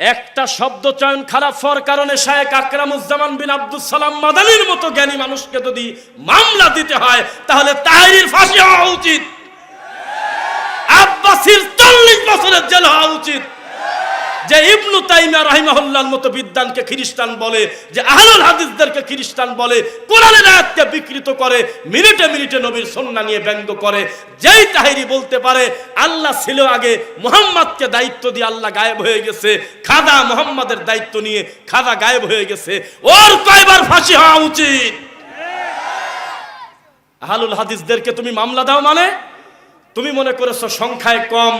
একটা শব্দ চয়ন খারাপ হওয়ার কারণে শায়েক আকরামুজ্জামান বিন আব্দুল সালাম মাদানির মতো জ্ঞানী মানুষকে যদি মামলা দিতে হয়, তাহলে তাহিরির ফাঁসি হওয়া উচিত। আব্বাসির চল্লিশ বছরের জেল হওয়া উচিত। যে ইবনু তাইমিয়া রাহিমাহুল্লাহর মতো বিদ্যানকে খ্রিস্টান বলে, যে আহলুল হাদিসদেরকে খ্রিস্টান বলে, কোরআনের আয়াতকে বিকৃত করে, মিনিটে মিনিটে নবীর সন্না নিয়ে ব্যঙ্গ করে, যেই তাহিরি বলতে পারে, আল্লাহ ছিল আগে মোহাম্মদকে দায়িত্ব দিয়ে আল্লাহ গায়েব হয়ে গেছে, খাদা মোহাম্মদের দায়িত্ব নিয়ে খাদা গায়েব হয়ে গেছে, ওর কয়বার ফাঁসি হওয়া উচিত? আহলুল হাদিসদেরকে তুমি মামলা দাও মানে? তুমি মনে করেছ সংখ্যায় কম,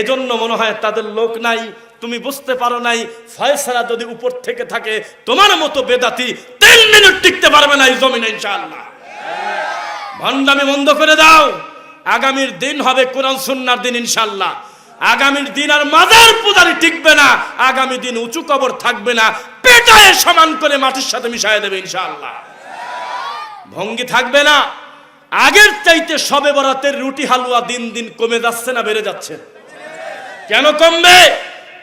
এজন্য মনে হয় তাদের লোক নাই তুমি বুঝতে পারো নাই, ফয়সালা যদি উপর থেকে থাকে, তোমার মতো বেদাতি তিন মিনিট টিকতে পারবে না এই জমিনে, ইনশাআল্লাহ। ভণ্ডামি বন্ধ করে দাও। আগামীর দিন হবে কোরআন সুন্নার দিন, ইনশাআল্লাহ। আগামীর দিন আর মাজার পূজারি টিকবে না, আগামী দিন উঁচু কবর থাকবে না, পেটায় সমান করে মাটির সাথে মিশাই দেবে, ইনশাআল্লাহ। ভঙ্গি থাকবে না। আগের চাইতে সবে বরাতের রুটি হালুয়া দিন দিন কমে যাচ্ছে না, বেড়ে যাচ্ছে। কেন কমবে?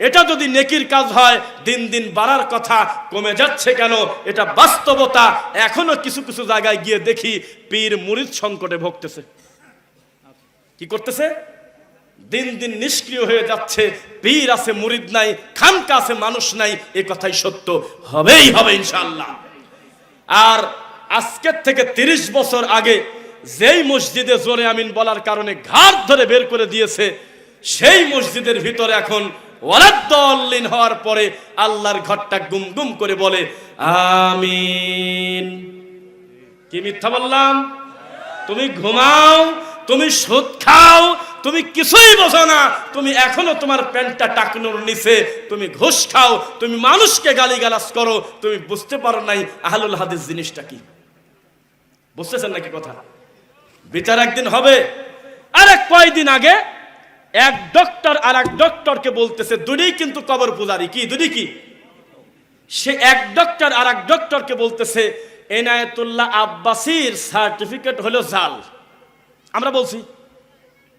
এটা যদি নেকির কাজ হয়, দিন দিন বাড়ার কথা, কমে যাচ্ছে কেন? এটা বাস্তবতা। এখনও কিছু কিছু জায়গায় গিয়ে দেখি পীর মুরিদ সংকটে ভুগতেছে। কি করতেছে? দিন দিন নিষ্ক্রিয় হয়ে যাচ্ছে। পীর আছে, মুরিদ নাই, খানকা আছে, মানুষ নাই। এ কথাই সত্য। হবেই হবে ইনশাআল্লাহ। আর আজকের থেকে ৩০ বছর আগে যেই মসজিদে জোরে আমিন বলার কারণে ঘাট ধরে বের করে দিয়েছে, সেই মসজিদের ভিতরে এখন ওয়ালাদ্দল্লিন হওয়ার পরে আল্লাহর ঘরটা গুম গুম করে বলে, আমিন। কি মিথ্যা বললাম? তুমি ঘুমাও, তুমি সুদ খাও, তুমি কিছুই বোঝো না। তুমি এখনও তোমার প্যান্টটা টাকনোর নিচে, তুমি ঘুষ খাও, তুমি মানুষকে গালিগালাজ করো, তুমি বুঝতে পারো নাই আহলুল হাদিস জিনিসটা কি। বুঝতেছেন নাকি কথা? বিচার একদিন হবে আরে কয়দিন আগে এক ডক্টর আর এক ডক্টরকে বলতেছে দুটোই কিন্তু কবর পূজারি। কি দুটি কি? সে এক ডক্টর আর এক ডক্টরকে বলতেছে, এনায়েতুল্লাহ আব্বাসির সার্টিফিকেট হলো জাল। আমরা বলছি,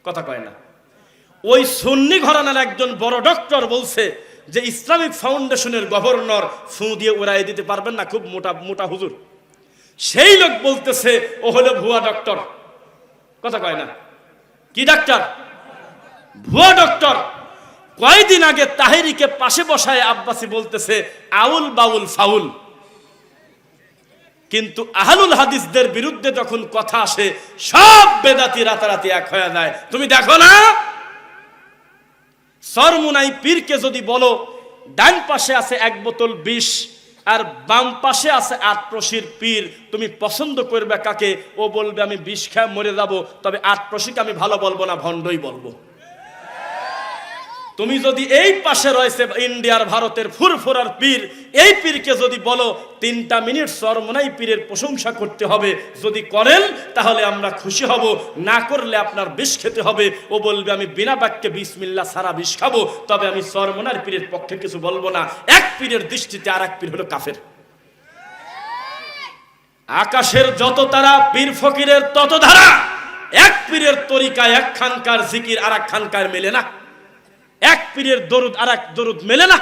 কথা কয় না। ওই সুন্নি ঘরানার একজন বড় ডক্টর বলছে যে, ইসলামিক ফাউন্ডেশনের গভর্নর ফু দিয়ে উড়াই দিতে পারবেন না, খুব মোটা মোটা হুজুর। সেই লোক বলতেছে, ও হলো ভুয়া ডক্টর কথা কয় না। কি ডাক্তার ভুয়া ডক্টর। কয়দিন আগে তাহেরিকে পাশে বসায় আব্বাসি বলতেছে, আউল বাউল ফাউল। কিন্তু আহলুল হাদিসদের বিরুদ্ধে যখন কথা আসে, সব বেদাতি রাতারাতি এক হয়ে যায়। তুমি দেখো না? সরমুনাই পীরকে যদি বলো, ডান পাশে আছে এক বোতল বিষ আর বাম পাশে আছে আটপ্রসির পীর, তুমি পছন্দ করবে কাকে? ও বলবে, আমি বিষ খেয়ে মরে যাব, তবে আটপ্রসিকে আমি ভালো বলব না, ভণ্ডই বলব। তুমি যদি এই পাশে রয়েছে ইন্ডিয়ার ভারতের ফুরফুরার পীর, এই পীরকে যদি বলো, তিনটা মিনিট সরমনাই পীরের প্রশংসা করতে হবে, যদি করেন, তাহলে আমরা খুশি হব। না করলে আপনার বিষ খেতে হবে। ও বলবে, আমি বিনা বাক্যে বিসমিল্লা সারা বিষ খাব, তবে আমি সরমনার পীরের পক্ষে কিছু বলব না। এক পীরের দৃষ্টিতে আর এক পীর হলো কাফের। আকাশের যত তারা, পীর ফকিরের তত ধারা। এক পীরের তরিকা এক খানকার জিকির আর এক খানকার মেলে না। এক পীরের দরুদ আর এক দরুদ মেলে না।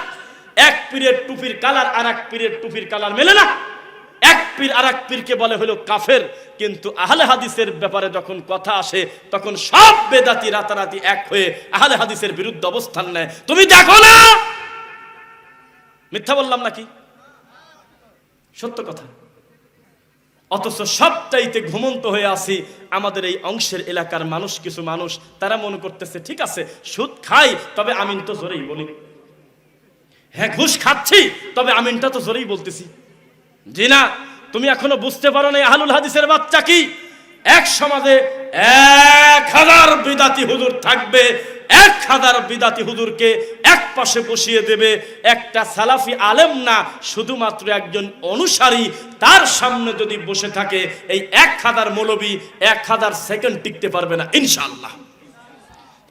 এক পীরের টুপির কালার আর এক পীরের টুপির কালার মেলে না। এক পীর আর এক পীরকে বলে হলো কাফের। কিন্তু আহলে হাদিসের ব্যাপারে যখন কথা আসে, তখন সব বেদাতি রাতারাতি এক হয়ে আহলে হাদিসের বিরুদ্ধে অবস্থান নেয়। তুমি দেখো না! মিথ্যা বললাম নাকি? সত্য কথা। অথচ সবটাইতে ঘুমন্ত হয়ে আসি আমাদের এই অংশের এলাকার মানুষ, কিছু মানুষ, তারা মনে করতেছে, ঠিক আছে, সুদ খাই, তবে আমিন তো জোরেই বলি। হ্যাঁ ঘুষ খাচ্ছি, তবে আমিনটা তো জোরেই বলতেছি। জি না, তুমি এখনও বুঝতে পারো না, আহলুল হাদিসের বাচ্চা কি? এক সমাজে এক হাজার বিদাতি হুজুর থাকবে এক হাজার বিদাতি হুজুরকে এক পাশে বসিয়ে দেবে। একটা সালাফি আলেম না, শুধুমাত্র একজন অনুসারী, তার সামনে যদি বসে থাকে, এই এক হাজার মৌলবী এক হাজার সেকেন্ড টিকতে পারবে না ইনশাল্লাহ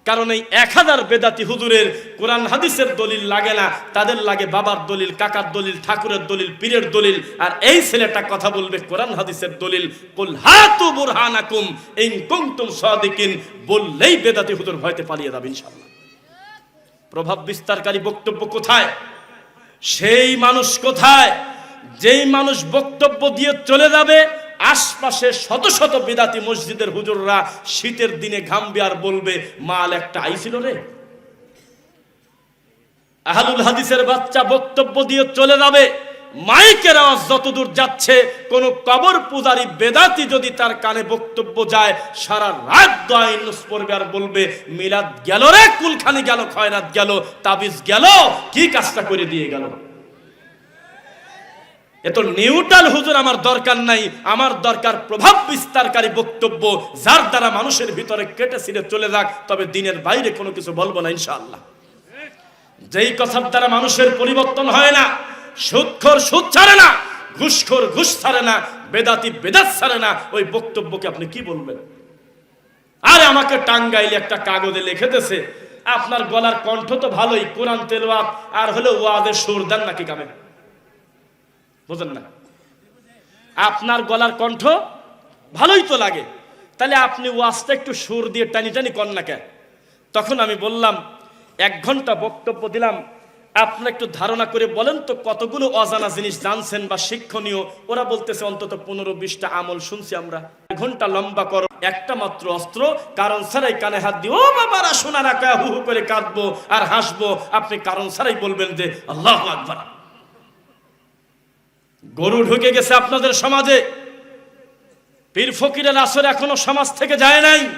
কারণ এই এক হাজার বেদাতি হুজুরের কোরআন হাদিসের দলিল লাগে না, তাদের লাগে বাবার দলিল, কাকার দলিল, ঠাকুরের দলিল, পীরের দলিল, আর এই ছেলেটা কথা বলবে কোরআন হাদিসের দলিল। কুল হাতু বুরহানাকুম, ইন কুনতুম সাদিকিন, বললেই বেদাতি হুজুর ভয়তে পালিয়ে যাবে ইনশাআল্লাহ। প্রভাব বিস্তারকারী বক্তব্য কোথায়? সেই মানুষ কোথায়? যেই মানুষ বক্তব্য দিয়ে চলে যাবে আশপাশে শত শত বিদাতি মসজিদের হুজুররা শীতের দিনে ঘামবে আর বলবে, মাল একটা আইছিল রে। আহলুল হাদিসের বাচ্চা বক্তব্য দিয়ে চলে যাবে। মাইকের আওয়াজ যতদূর যাচ্ছে, কোন কবর পূজারী বেদাতি যদি তার কানে বক্তব্য যায়, সারা রাত দোয়াইনুস পড়বে আর বলবে, মিলাদ গেল রে, কুলখানি গেল, খয়রাত গেল, তাবিজ গেল, কি কাজটা করে দিয়ে গেল? এত নিউট্রাল হুজুর আমার দরকার নাই। আমার দরকার প্রভাব বিস্তারকারী বক্তব্য, যার দ্বারা মানুষের ভিতরে কেটে ছিঁড়ে চলে যাক, তবে দিনের বাইরে কোনো কিছু বলব না ইনশাআল্লাহ। যেই কথার দ্বারা মানুষের পরিবর্তন হয় না সুদখোর সুদ ছাড়ে না, ঘুষখোর ঘুষ ছাড়ে না, বেদাতি বেদাত ছাড়ে না, ওই বক্তব্যকে আপনি কি বলবেন? আরে আমাকে টাঙ্গাইলে একটা কাগজে লিখে দিয়েছে, আপনার গলার কণ্ঠ তো ভালোই, কোরআন তেলওয়াত, আর হলো ওয়াদের সুর দেন নাকি কামে বুঝেন না। আপনার গলার কণ্ঠ ভালোই তো লাগে। তাহলে আপনি ওয়াজটা একটু সুর দিয়ে টানি টানি কর না কেন? তখন আমি বললাম, এক ঘণ্টা বক্তব্য দিলাম। আপনি একটু ধারণা করে বলেন তো কতগুলো অজানা জিনিস জানছেন বা শিক্ষণীয়? ওরা বলতেছে, অন্তত পনেরো বিশটা আমল শুনছি আমরা। ঘণ্টা লম্বা করো। একটা মাত্র অস্ত্র, কারণ ছাড়াই কানে হাত দিয়ে, ও বাবারা, শোনা রাখা হু হু করে কাঁদবো আর হাসবো। আপনি কারণ ছাড়াই বলবেন যে, আল্লাহ আকবার। গরু ঢুকে গেছে আপনাদের সমাজে। পীর ফকিরের আসর এখনও সমাজ থেকে যায় নাই।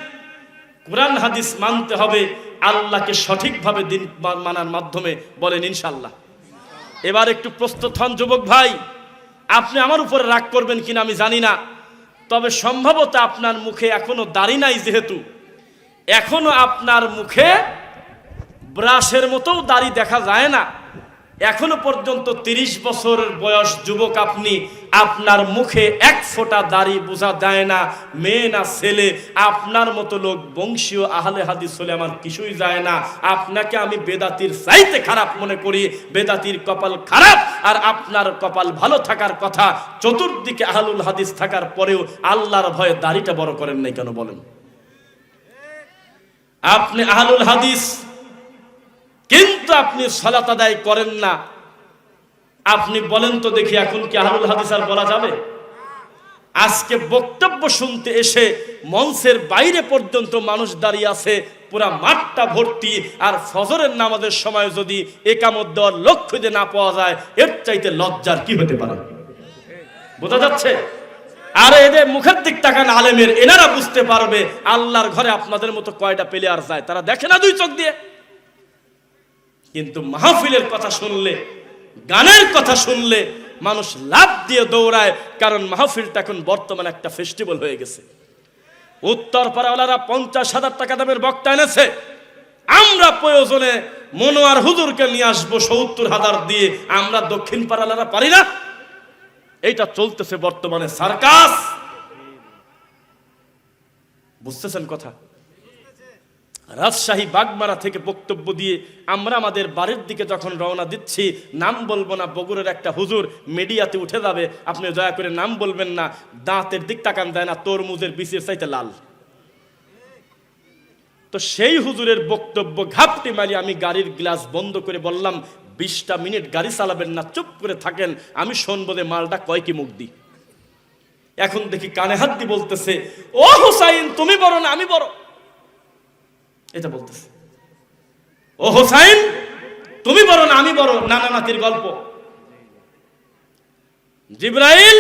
কোরআন, হাদিস মানতে হবে, আল্লাহকে সঠিকভাবে দিন মানার মাধ্যমে বলেন ইনশাল্লাহ এবার একটু প্রস্তুত হন যুবক ভাই। আপনি আমার উপরে রাগ করবেন কিনা আমি জানি না। তবে সম্ভবত আপনার মুখে এখনও দাড়ি নাই যেহেতু। এখনও আপনার মুখে ব্রাশের মতোও দাড়ি দেখা যায় না। এখনও পর্যন্ত তিরিশ বছরের বয়স যুবক আপনি, আপনার মুখে এক ফোঁটা দাড়ি বোঝা যায় না, মেয়ে না ছেলে, আপনার মতো লোক বংশীয় আহলে হাদিস হলে আমার কিছুই যায় না। আপনাকে আমি বেদাতির চাইতে খারাপ মনে করি, বেদাতির কপাল খারাপ, আর আপনার কপাল ভালো থাকার কথা, চতুর্দিকে আহলুল হাদিস থাকার পরেও আল্লাহর ভয়ে দাড়িটা বড় করেন নাই কেন বলেন? আপনি আহলুল হাদিস কিন্তু আপনি সলাত আদায় করেন না। আপনি বলেন তো দেখি এখন কি আহলুল হাদিস আর বলা যাবে? আজকে বক্তব্য শুনতে এসে মঞ্চের বাইরে পর্যন্ত মানুষ দাঁড়িয়ে আছে, পুরা মাঠটা ভর্তি, আর ফজরের নামাজের সময় যদি একামত দেওয়ার লক্ষ্য যে না পাওয়া যায়, এর চাইতে লজ্জার কি হতে পারে? বোঝা যাচ্ছে? আরে এদের মুখের দিক তাকান আলেমের, এনারা বুঝতে পারবে আল্লাহর ঘরে আপনাদের মতো কয়টা প্লেয়ার যায়, তারা দেখে না দুই চোখ দিয়ে? কিন্তু মাহফিলের কথা শুনলে, গানের কথা শুনলে মানুষ লাভ দিয়ে দৌড়ায়, কারণ মাহফিলটা এখন বর্তমানে একটা ফেস্টিভ্যাল হয়ে গেছে। উত্তর পাড়াওয়ালারা পঞ্চাশ হাজার টাকা দামের বক্তা এনেছে। আমরা প্রয়োজনে মনোয়ার হুজুরকে নিয়ে আসব সত্তর হাজার দিয়ে। আমরা দক্ষিণ পাড়ালারা পারি না। এইটা চলতেছে বর্তমানে সার্কাস। বুঝতেছেন কথা? রাজশাহী বাগমারা থেকে বক্তব্য দিয়ে আমরা আমাদের বাড়ির দিকে যখন রওনা দিচ্ছি, নাম বলব না, বগুড়ের একটা হুজুর মিডিয়াতে উঠে যাবে। আপনি দয়া করে নাম বলবেন না, দাঁতের দিক তাকান দেয় না, তরমুজের বিশের চাইতে লাল। তো সেই হুজুরের বক্তব্য ঘাপটি মারি আমি গাড়ির গ্লাস বন্ধ করে বললাম, বিশটা মিনিট গাড়ি চালাবেন না, চুপ করে থাকেন, আমি শুনব যে মালটা কয় কি মুখ দিই এখন দেখি কানে হাত দিয়ে বলতেছে, ও হুসাইন, তুমি বড় না, আমি বড়। এটা বলতেছে। ও হোসাইন, তুমি বড় না, আমি বড় নানা নাতির গল্প। জিব্রাইল,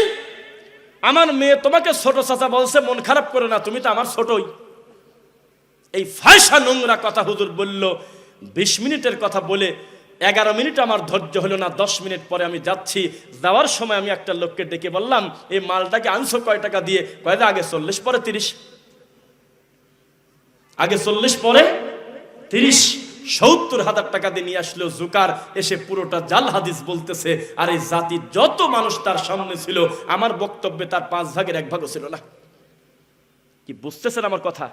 আমার মেয়ে তোমাকে ছোট চাচা বলছে, মন খারাপ করো না, তুমি তো আমার ছোটই। এই ফায়সা নোংরা কথা হুজুর বলল, বিশ মিনিটের কথা বলে, এগারো মিনিট আমার ধৈর্য হলো না, দশ মিনিট পরে আমি যাচ্ছি। যাওয়ার সময় আমি একটা লোককে ডেকে বললাম, এই মালটাকে আনছো কয় টাকা দিয়ে? কয়টা আগে চল্লিশ, পরে তিরিশ। আগে চল্লিশ, পরে তিরিশ। সত্তর হাজার টাকা দিয়ে নিয়ে আসলো জুকার, এসে পুরোটা জাল হাদিস বলতেছে, আর এই জাতি যত মানুষ তার সামনে ছিল, আমার বক্তব্যে তার পাঁচ ভাগের এক ভাগও ছিল না। কি বুঝতেছেন আমার কথা?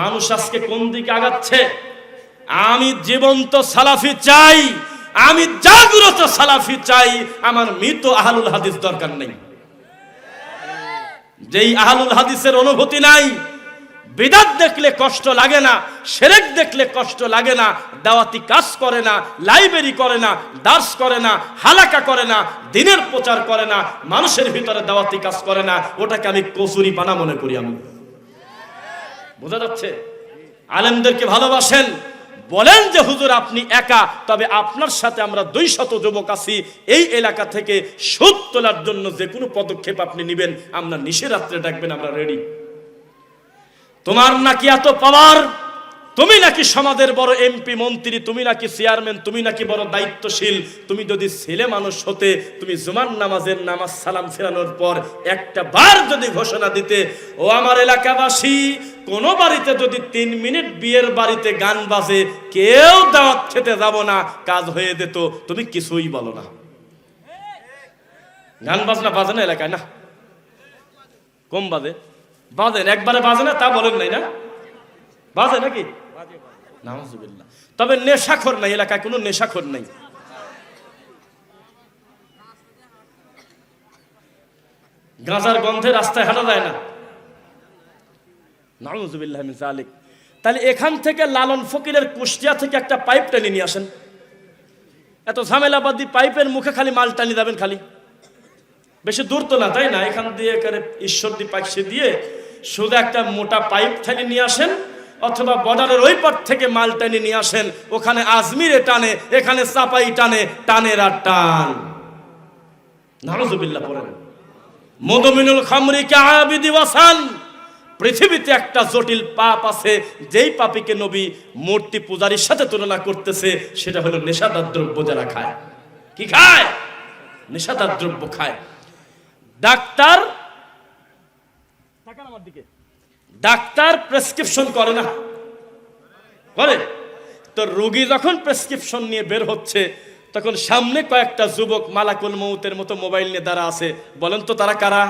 মানুষ আজকে কোন দিকে আগাচ্ছে? আমি জীবন্ত সালাফি চাই, আমি জাগ্রত সালাফি চাই, আমার মৃত আহলুল হাদিস দরকার নেই। যেই আহলুল হাদিসের অনুভূতি নাই বিদাত দেখলে কষ্ট লাগে না, সেরেক দেখলে কষ্ট লাগে না, দাওয়াতি কাজ করে না, লাইব্রেরি করে না দাস করে না, হালাকা করে না, দিনের প্রচার করে না, মানুষের ভিতরে দাওয়াতি কাজ করে না, ওটাকে আমি কসুরি পানা মনে করি আমি। বোঝা যাচ্ছে? আলেমদেরকে ভালোবাসেন, বলেন যে, হুজুর, আপনি একা, তবে আপনার সাথে আমরা দুই শত যুবক আছি, এই এলাকা থেকে সুদ তোলার জন্য যে কোনো পদক্ষেপ আপনি নেবেন, আমরা নিশিরাত্রে ডাকবেন, আমরা রেডি তোমার নাকি এত পাওয়ার তুমি নাকি সমাজের বড় এমপি মন্ত্রী, তুমি নাকি চেয়ারম্যান তুমি নাকি বড় দায়িত্বশীল? তুমি যদি ছেলে মানুষ হতে, তুমি জুমার নামাজের নামাজ সালাম ফেরানোর পর একটা বার যদি ঘোষণা দিতে, ও আমার এলাকাবাসী, কোন বাড়িতে যদি তিন মিনিট বিয়ের বাড়িতে গান বাজে, কেউ দাওয়াত খেতে যাব না, কাজ হয়ে যেত, তুমি কিছুই বলো না। গান বাজনা বাজে না এলাকায়, না? কম বাজে। বাজেন একবারে বাজে না তা বলেন নাই না? বাজে নাকি? তবে নেশাখোর নাই এলাকায় কোনো নেশাখোর নাই। গাঁজার গন্ধে রাস্তায় হাঁটা যায় না। নাউজুবিল্লাহ মিন জালিক তাহলে এখান থেকে লালন ফকিরের কুষ্টিয়া থেকে একটা পাইপ টেনে নিয়ে আসেন। এত ঝামেলাবাদী পাইপের মুখে খালি মাল টানি যাবেন খালি। বেশি দূর তো না তাই না? এখান দিয়ে ঈশ্বরদী পাকসে দিয়ে শুধু একটা মোটা পাইপ ঠেলে নিয়ে আসেন, অথবা বর্ডারের ওই পার থেকে মাল টেনে নিয়ে আসেন, ওখানে আজমিরে টানে, এখানে চাপাই টানে, টানের আর টান। নারজুবিল্লাহ পড়েন। মদমিনুল খামরি কে আবিদি ওয়াসান। পৃথিবীতে একটা জটিল পাপ আছে, যেই পাপিকে নবী মূর্তি পূজারীর সাথে তুলনা করতেছে, সেটা হলো নেশাদার দ্রব্য যারা খায়। কি খায়? নেশাদার দ্রব্য খায়। ডাক্তার আমার দিকে। ডাক্তার প্রেসক্রিপশন করে না। করে? তো রোগী যখন প্রেসক্রিপশন নিয়ে বের হচ্ছে, তখন সামনে কয়েকটা যুবক মালাকুল মৌতের মতো মোবাইল নিয়ে দাঁড়া আছে। বলেন তো তারা কারা?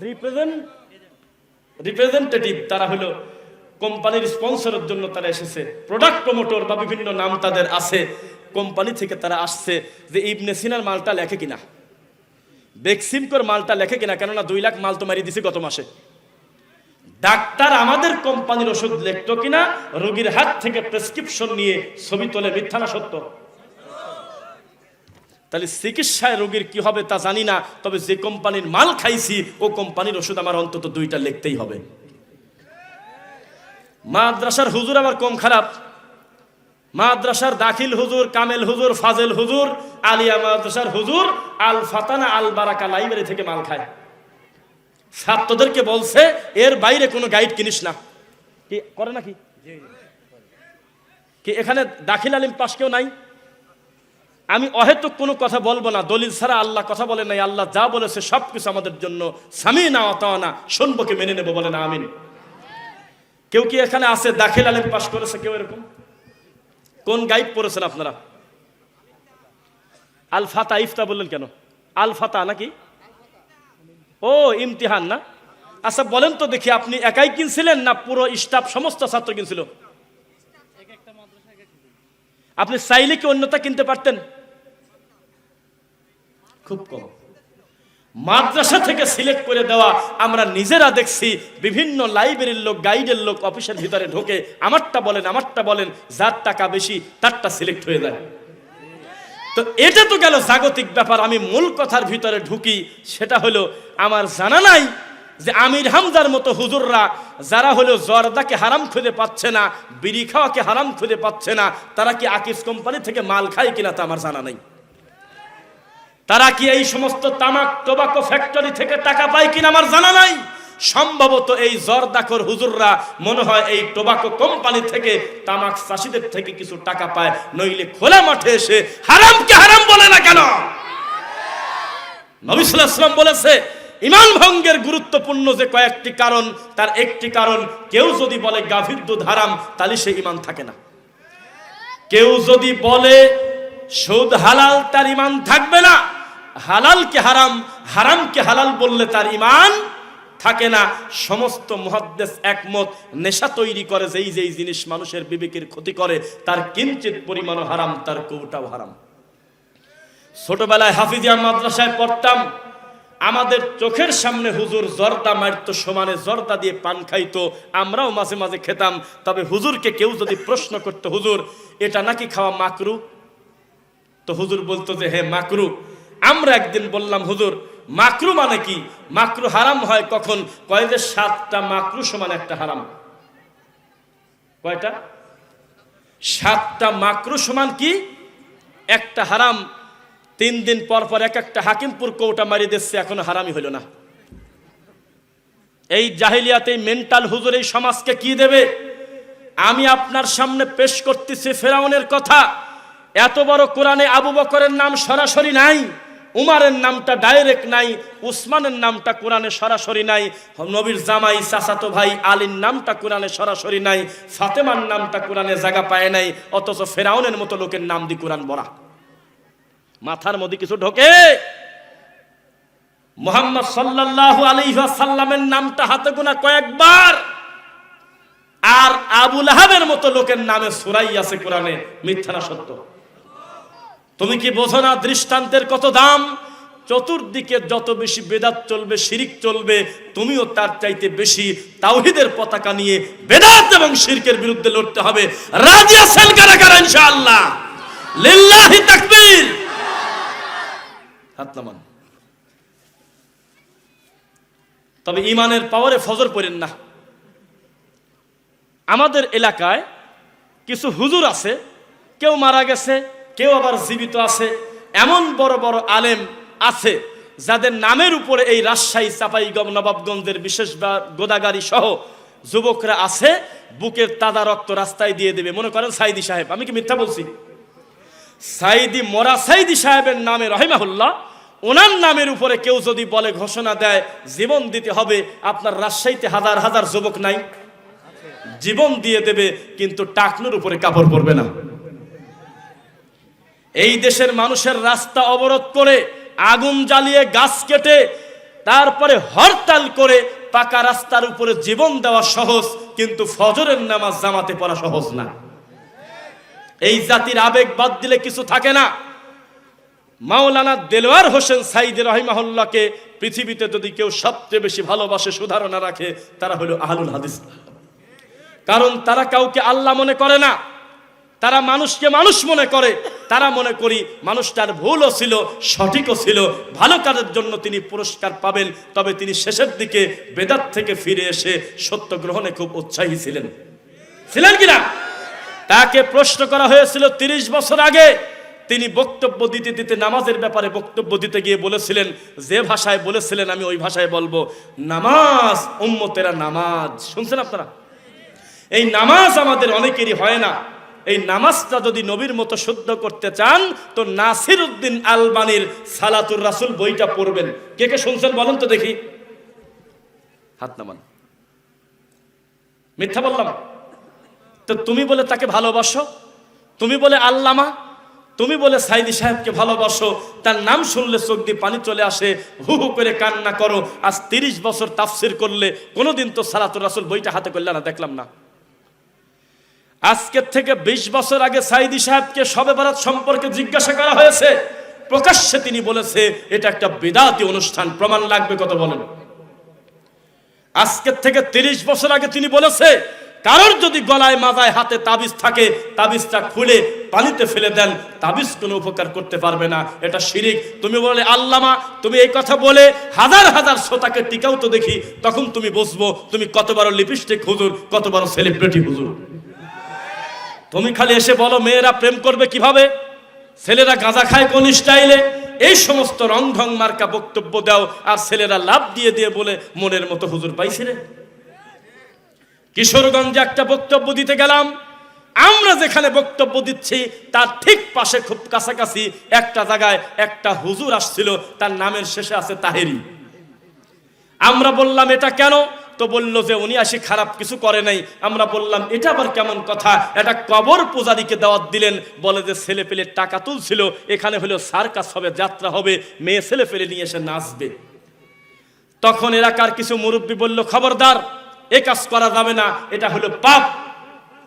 রিপ্রেজেন্ট রিপ্রেজেন্টেটিভ তারা হলো কোম্পানির স্পন্সরের জন্য তারা এসেছে। প্রোডাক্ট প্রমোটর বা বিভিন্ন নাম তাদের আছে। কোম্পানি থেকে তারা আসছে যে ইবনে সিনার মালটা লেখে কিনা। বেক্সিমকর মালটা লেখে কিনা, কেননা দুই লাখ মাল তো মারি দিছি গত মাসে। ডাক্তার আমাদের কোম্পানির ওষুধ লিখতো কিনা, রোগীর হাত থেকে প্রেসক্রিপশন নিয়ে ছবি তোলে, মিথ্যা না সত্য? তাহলে চিকিৎসায় রোগীর কি হবে তা জানি না, তবে যে কোম্পানির মাল খাইছি, ও কোম্পানির ওষুধ আমার অন্তত দুইটা লিখতেই হবে। মাদ্রাসার হুজুর আবার কম খারাপ? মাদ্রাসার দাখিল হুজুর, কামেল হুজুর, ফাজেল হুজুর, আলিয়া মাদ্রাসার হুজুর, আল ফাতানা আল বারাকা লাইব্রেরি থেকে মাল খায়। ছাত্রদেরকে বলছে, এর বাইরে কোনো গাইড কিনিস না। কি, করে নাকি? কি, এখানে দাখিল আলিম পাশ কেউ নাই? আমি অহেতুক কোনো কথা বলব না, দলিল ছাড়া আল্লাহ কথা বলে নাই, আল্লাহ যা বলেছে সব কিছু আমাদের জন্য। স্বামী না অতানা শুনবকে মেনে নেব, বলে না, আমিন। কেউ কি এখানে আছে, দাখিল আলিম পাশ করেছে কেউ এরকম? কোন গাইড পড়েছেন আপনারা? আল ফাতা ইফতা বললেন কেন? আল ফাতা নাকি? ও, ইমতিহান না? আচ্ছা বলেন তো দেখি, আপনি একাই কিনছিলেন না পুরো স্টাফ, সমস্ত ছাত্র কিনছিল? আপনি চাইলে কি অন্যতা কিনতে পারতেন? খুব কম। মাদ্রাসা থেকে সিলেক্ট করে দেওয়া, আমরা নিজেরা দেখছি বিভিন্ন লাইব্রেরির লোক, গাইডের লোক অফিসের ভিতরে ঢোকে, আমারটা বলেন আমারটা বলেন, যার টাকা বেশি, তারটা সিলেক্ট হয়ে যায়। তো এটা তো গেল জাগতিক ব্যাপার, আমি মূল কথার ভিতরে ঢুকি, সেটা হলো আমার জানা নাই যে আমির হামজার মতো হুজুররা, যারা হলো জর্দাকে হারাম খুঁজে পাচ্ছে না, বিড়ি খাওয়াকে হারাম খুঁজে পাচ্ছে না, তারা কি আকিস কোম্পানি থেকে মাল খায় কিনা তা আমার জানা নেই। তারা কি এই সমস্ত তামাক, টোবাকো ফ্যাক্টরি থেকে টাকা পায় কিনা আমার জানা নাই? সম্ভবত এই জর্দাকর হুজুররা মনে হয় এই টোবাকো কোম্পানি থেকে তামাক চাষিদের থেকে কিছু টাকা পায়, নইলে খোলা মাঠে এসে হারামকে হারাম বলে না কেন? নবী সাল্লাল্লাহু আলাইহি ওয়াসাল্লাম বলেছে, ইমান ভঙ্গের গুরুত্বপূর্ণ যে কয়েকটি কারণ, তার একটি কারণ, কেউ যদি বলে গাভীর দুধ হারাম, তাহলে সে ইমান থাকে না। কেউ যদি বলে সুদ হালাল তার ইমান থাকবে না। হালালকে হারাম, হারামকে হালাল বললে তার ইমান থাকে না। সমস্ত মহাদ্দেশ একমত, নেশা তৈরি করে যেই যেই জিনিস মানুষের বিবেকের ক্ষতি করে, তার কিঞ্চিত পরিমাণও হারাম, তার কৌটাও হারাম। ছোটবেলায় হাফিজিয়া মাদ্রাসায় পড়তাম, আমাদের চোখের সামনে হুজুর জর্দা মারত, সমানে জর্দা দিয়ে পান খাইতো, আমরাও মাঝে মাঝে খেতাম, তবে হুজুরকে কেউ যদি প্রশ্ন করতো, হুজুর, এটা নাকি খাওয়া মাকরু? তো হুজুর বলতো যে, হে মাকরু, আমরা একদিন বললাম, হুজুর, মাকরু মানে কি? মাকরু হারাম হয় কখন? কয় যে, সাতটা মাকরু সমান একটা হারাম। কয়টা? সাতটা মাকরু সমান কি? একটা হারাম। তিন দিন পর পর এক একটা হাকিমপুর কৌটা মারি দিচ্ছে, এখনও হারামি হইল না। এই জাহিলিয়াতে মেন্টাল হুজুর, এই সমাজকে কি দেবে? আমি আপনার সামনে পেশ করতেছি ফেরাউনের কথা। এত বড় কোরআনে আবু বকরের নাম সরাসরি নাই, উমারের নামটা ডাইরেক্ট নাই, উসমানের নামটা কোরআনে সরাসরি নাই, নবীর জামাই চাচাতো ভাই আলীর নামটা কোরআনে সরাসরি নাই, ফাতেমার নামটা কোরআনে জায়গা পায় নাই, অথচ ফেরাউনের মতো লোকের নাম দি কোরআন বরা মাথার মধ্যে কিছু ঢোকে। মোহাম্মদ সাল্লাল্লাহু আলাইহি সাল্লামের নামটা হাতে গোনা কয়েকবার। আর আবুল আহাবের মতো লোকের নামে সুরাই আছে কোরআনে, মিথ্যা না সত্য। তুমি কি বোঝো না দৃষ্টান্তের কত দাম? চতুর্দিকে যত বেশি বেদাত চলবে, শিরিক চলবে, তুমিও তার চাইতে বেশি তাওহিদের পতাকা নিয়ে বেদাত এবং শিরকের বিরুদ্ধে লড়তে হবে। রাজি আছেন কারা কারা ইনশাআল্লাহ? লিল্লাহি তাকবীর! হাত তবে ইমানের পাওয়ারে ফজর পড়েন না। আমাদের এলাকায় কিছু হুজুর আছে, কেউ মারা গেছে কেউ আবার জীবিত আছে, এমন বড় বড় আলেম আছে, যাদের নামের উপরে এই রাজশাহী চাপাইগম নবাবগঞ্জের বিশেষ গোদাগাড়ি সহ যুবকরা আছে, বুকের তাদা রক্ত রাস্তায় দিয়ে দেবে। মনে করেন সাইদি সাহেব, আমি কি মিথ্যা বলছি? সাইদি, মোরা সাইদি সাহেবের নামে রহিমাহুল্লাহ, ওনার নামের উপরে কেউ যদি বলে, ঘোষণা দেয়, জীবন দিতে হবে, আপনার রাজশাহীতে হাজার হাজার যুবক নাই। জীবন দিয়ে দেবে, কিন্তু টাকনুর উপরে কাপড় পরবে না। এই দেশের মানুষের রাস্তা অবরোধ করে, আগুন জ্বালিয়ে গাছ কেটে, তারপরে হরতাল করে পাকা রাস্তার উপরে জীবন দেওয়া সহজ, কিন্তু ফজরের নামাজ জামাতে পড়া সহজ না। এই জাতির আবেগ বাদ দিলে কিছু থাকে না। মাওলানা দেলোয়ার হোসেন সাইদ রহিমাহুল্লাহকে পৃথিবীতে যদি কেউ সবচেয়ে বেশি ভালোবাসে, সুধারণা রাখে, তারা হলো আহলুল হাদিস। কারণ তারা কাউকে আল্লাহ মনে করে না। তারা মানুষকে মানুষ মনে করে, তারা মনে করি মানুষটার ভুলও ছিল, সঠিকও ছিল, ভালো কাজের জন্য তিনি পুরস্কার পাবেন, তবে তিনি শেষের দিকে বেদাত থেকে ফিরে এসে সত্য গ্রহণে খুব উৎসাহী ছিলেন। ছিলেন কিনা? তাকে প্রশ্ন করা হয়েছিল তিরিশ বছর আগে। তিনি বক্তব্য দিতে দিতে নামাজের ব্যাপারে বক্তব্য দিতে গিয়ে বলেছিলেন, যে ভাষায় বলেছিলেন আমি ওই ভাষায় বলব, নামাজ, উম্মতেরা নামাজ। শুনছেন আপনারা? এই নামাজ আমাদের অনেকেরই হয় না। এই নামাজটা যদি নবীর মতো শুদ্ধ করতে চান, তো নাসির উদ্দিন আলবানির সালাতুর রাসুল বইটা পড়বেন। কে কে শুনছেন বলেন তো দেখি। হাত নামান। মিথ্যা বললাম। তো তুমি বলে তাকে ভালোবাসো, তুমি বলে আল্লামা, তুমি বলে সাইদি সাহেবকে ভালোবাসো, তার নাম শুনলে চোখ দিয়ে পানি চলে আসে, হু হু করে কান্না করো, আজ তিরিশ বছর তাফসির করলে কোনোদিন তো সালাতুর রাসুল বইটা হাতে করলে না, দেখলাম না। আজকের থেকে ২০ বছর আগে সাইদি সাহেবকে সবে বরাত সম্পর্কে জিজ্ঞাসা করা হয়েছে। প্রকাশ্যে তিনি বলেছে, এটা একটা বেদাতি অনুষ্ঠান, প্রমাণ লাগবে কত বলেন। আজকের থেকে ৩০ বছর আগে তিনি বলেছে, কারোর যদি গলায় মাথায় হাতে তাবিজ থাকে, তাবিজটা খুলে পানিতে ফেলে দেন, তাবিজ কোনো উপকার করতে পারবে না। এটা শিরিক। তুমি বলে আল্লামা, তুমি এই কথা বলে হাজার হাজার শ্রোতাকে টিকাও তো দেখি, তখন তুমি বসবো তুমি কত বড় লিপস্টিক হুজুর কত সেলিব্রিটি হুজুর। তুমি খালি এসে বলো, মেয়েরা প্রেম করবে কীভাবে? ছেলেরা গাঁজা খায় কোন স্টাইলে? এই সমস্ত রং ঢং মার্কা বক্তব্য দাও, আর ছেলেরা লাভ দিয়ে দিয়ে বলে, মনের মতো হুজুর পাইছি রে। কিশোরগঞ্জে একটা বক্তব্য দিতে গেলাম, আমরা যেখানে বক্তব্য দিচ্ছি, তার ঠিক পাশে খুব কাছাকাছি একটা জায়গায় একটা হুজুর আসছিল, তার নামের শেষে আছে তাহেরি। আমরা বললাম, এটা কেন? তো বলল যে উনি আসি খারাপ কিছু করে নাই। আমরা বললাম, এটা আবার কেমন কথা? এটা কবর পূজারীকে দাওয়াত দিলেন। বলে যে ছেলে পেলে টাকা তুলছিল, এখানে হলো সার্কাস হবে, যাত্রা হবে, মেয়ে ছেলে পেলে নিয়ে এসে নাচবে। তখন এলাকার কিছু মুরব্বী বলল, খবরদার, এ কাজ করা যাবে না, এটা হলো পাপ।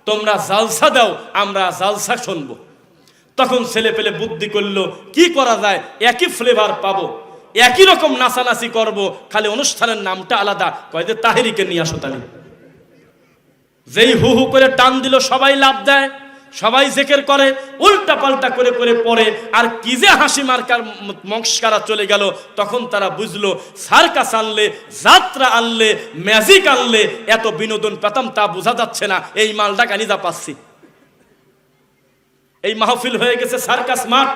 তোমরা জালসা দাও, আমরা জালসা শুনব। তখন ছেলে পেলে বুদ্ধি করল, কি করা যায়? একই ফ্লেভার পাবো। একই রকম নাচানাচি করব, খালি অনুষ্ঠানের নামটা আলাদা। কয় যে তাহেরিকে নিয়ে আসো তাহলে। যেই হু হু করে টান দিল, সবাই লাভ দেয়, সবাই জেকের করে, উল্টা পাল্টা করে করে পড়ে, আর কি যে হাসি মার্কার মস্কারা চলে গেল, তখন তারা বুঝলো, সার্কাস আনলে, যাত্রা আনলে, ম্যাজিক আনলে, এত বিনোদন পেতাম তা বোঝা যাচ্ছে না, এই মালটা কানিজা পাচ্ছি। এই মাহফিল হয়ে গেছে সার্কাস মাঠ।